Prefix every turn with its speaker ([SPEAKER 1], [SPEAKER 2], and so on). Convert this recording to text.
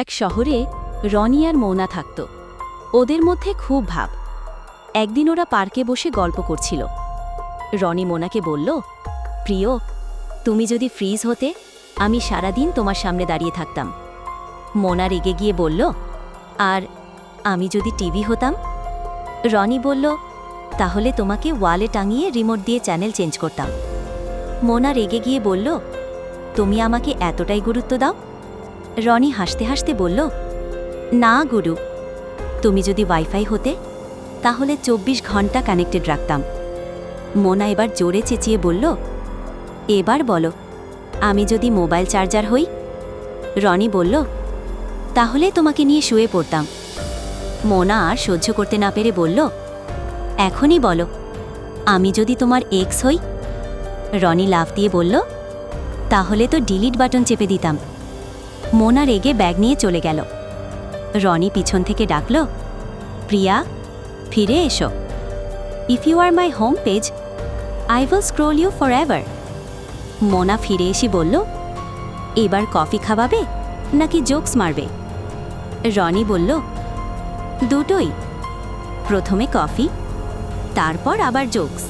[SPEAKER 1] এক শহরে রনি আর মৌনা থাকত। ওদের মধ্যে খুব ভাব। একদিন ওরা পার্কে বসে গল্প করছিল। রনি মোনাকে বলল, প্রিয়, তুমি যদি ফ্রিজ হতে, আমি সারাদিন তোমার সামনে দাঁড়িয়ে থাকতাম। মোনা রেগে গিয়ে বলল, আর আমি যদি টিভি হতাম? রনি বলল, তাহলে তোমাকে ওয়ালে টাঙিয়ে রিমোট দিয়ে চ্যানেল চেঞ্জ করতাম। মোনা রেগে গিয়ে বলল, তুমি আমাকে এতটাই গুরুত্ব দাও রনি হাসতে হাসতে বলল, না, গুরু। তুমি যদি ওয়াইফাই হতে, তাহলে চব্বিশ ঘণ্টা কানেক্টেড রাখতাম। মোনা এবার জোরে চেঁচিয়ে বলল, এবার বলো, আমি যদি মোবাইল চার্জার হই? রনি বলল, তাহলে তোমাকে নিয়ে শুয়ে পড়তাম। মোনা আর সহ্য করতে না পেরে বলল, এখনই বলো, আমি যদি তোমার এক্স হই? রনি লাফ দিয়ে বলল, তাহলে তো ডিলিট বাটন চেপে দিতাম। মোনা রেগে ব্যাগ নিয়ে চলে গেল। রনি পিছন থেকে ডাকল, প্রিয়া, ফিরে এসো। If you are my home page, I will scroll you for ever Mona ফিরে এসে বলল, এবার কফি খাওয়াবে নাকি জোকস মারবে? রনি বলল, দুটোই। প্রথমে কফি, তারপর আবার জোকস।